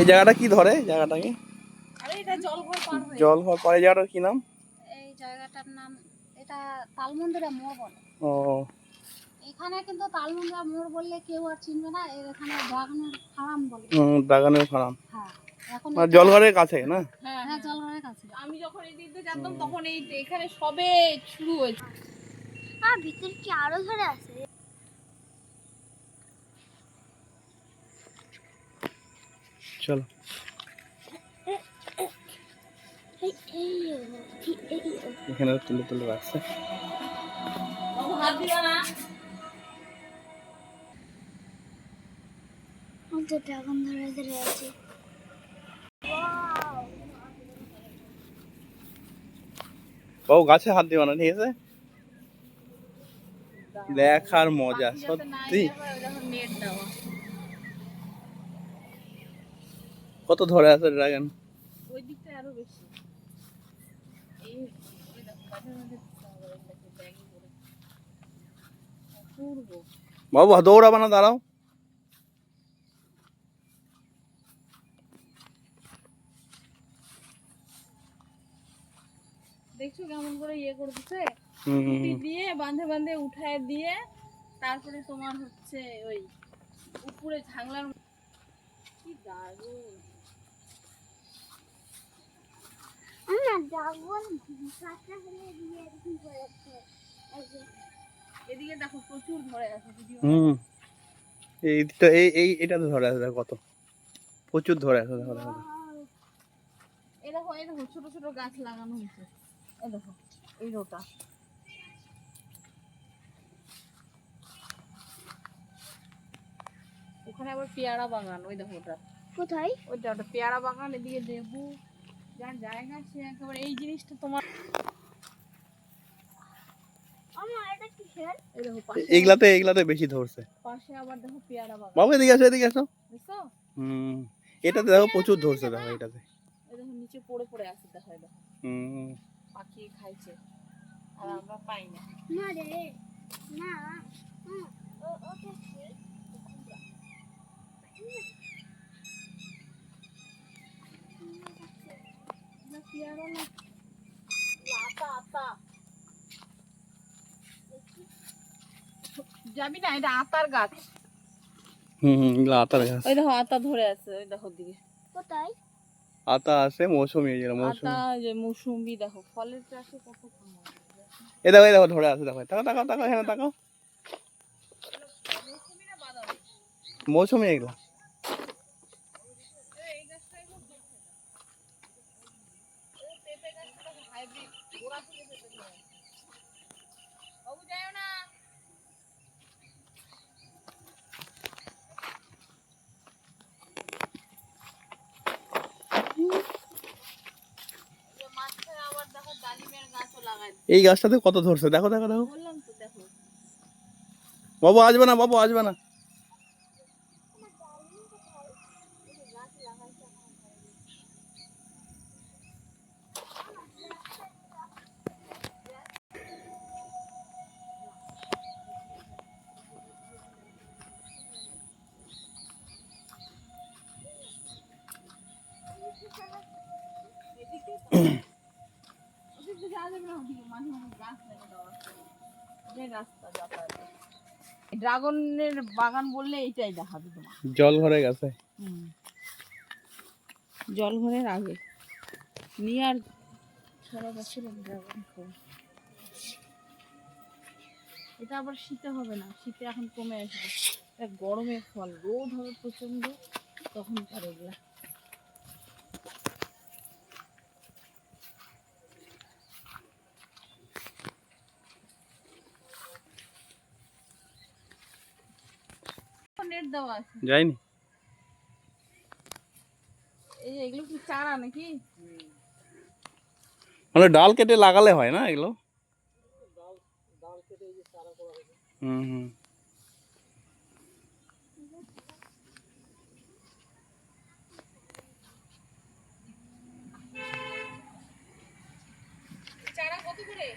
এই জায়গাটা কি ধরে? জায়গাটাকে? আরে জল ঘর পার হওয়ার পরে জায়গাটার কি নাম? এই জায়গাটার নাম এটা তালমন্দিরা মোড় বলে। ও। এখানে কিন্তু তালমন্দিরা মোড় বললে কেউ আর চিনবে না এর এখানে ড্রাগনের ফার্ম বলে। হুম, ড্রাগনের ফার্ম। হ্যাঁ এখন মানে জলঘরের কাছে না? হ্যাঁ হ্যাঁ জলঘরের কাছে। আমি যখন এই দিক দিয়ে জানতাম তখন এই এখানে সবে শুরু হয়েছে। আর ভিতরে কি আরও ঘরে আছে? চলো। এখানে তুলে তুলে গাছে হাত দিও না ঠিক আছে? দেখার মজা সত্যি ইয়ে হয়, ওই দেখো নেট দেওয়া কত ধরে আছে ড্রাগন? ওই দিকটা আরও বেশি। বাবু দৌড়াবা না দাঁড়াও। দেখছ কেমন করে ইয়ে করে দিচ্ছে। দিয়ে বাঁধে বাঁধে উঠায় দিয়ে তারপরে তোমার হচ্ছে ওই উপরে ঝাংলার কি দারুণ না ড্রাগন কাঁচা হলে দিয়ে এরকম করে আছে এই যে এদিকে দেখো প্রচুর ধরে আছে হুম। এই তো এই এই এটাতে ধরে আছে কত। প্রচুর ধরে আছে ছোট ছোট গাছ লাগানো হয়েছে। এই দেখো এই রোটা। ওখানে আবার পেয়ারা বাগান ওই দেখো ওটা। কোথায়? ওইটা ওটা পেয়ারা বাগান এদিকে লেবু। যার জায়গা সে একেবারে এই জিনিসটা তোমার এইগুলাতে এইগুলাতে বেশি ধরছে পাশে আবার দেখো পেয়ারা বাগান বাবু এদিকে আসো এদিকে আসো বুঝছ হুম এটাতে দেখো প্রচুর ধরছে দেখো এটাতে দেখো নিচে পড়ে পড়ে আছে দেখো দেখো হুম পাখি খাইছে আর আমরা পাই না না রে না হুম, ও- ওটা পেয়ারা না? আতা আতা যাবি না এটা আতার গাছ। হুম হুম এগুলো আতার গাছ। ওই দেখো আতা ধরে আছে ওই দেখো দিকে কোথায়? আতা আছে মৌসুমি এই যে মৌসুমি। আতা যে মৌসুম্বি দেখো ফলের চাষে কত এ দেখো এই দেখো ধরে আছে দেখো তাকাও তাকাও তাকাও এখানে তাকাও। মৌসুম্বি না বাদামি? মৌসুমি এগুলো এই গাছটা এগুলো দেখে না ও পেঁপে গাছটা দেখো হাইব্রিড গোড়া থেকে পেঁপে ধরে আছে। বাবু যাও না এই যে মাঝখানে আবার দেখো ডালিমের গাছও লাগাই দিচ্ছে। এই গাছটাতে কত ধরছে? দেখো দেখো দেখো। বাবু আসবে না বাবু আসবে না। ড্রাগনের বাগান বললে এইটাই দেখাবে তোমার। জল ভরে গেছে। জল ঘরের আগে নিয়ে আর সারা বছর ড্রাগন ফল এটা আবার শীতে হবে না শীতে এখন কমে আসবে। এটা গরমের ফল রোদ হবে প্রচণ্ড তখন পারে এগুলা নেট দেওয়া আছে। যায়নি এই এগুলো কি চারা নাকি? মানে ডাল কেটে লাগালে হয় না এগুলো? হুম হুম। চারা কত করে?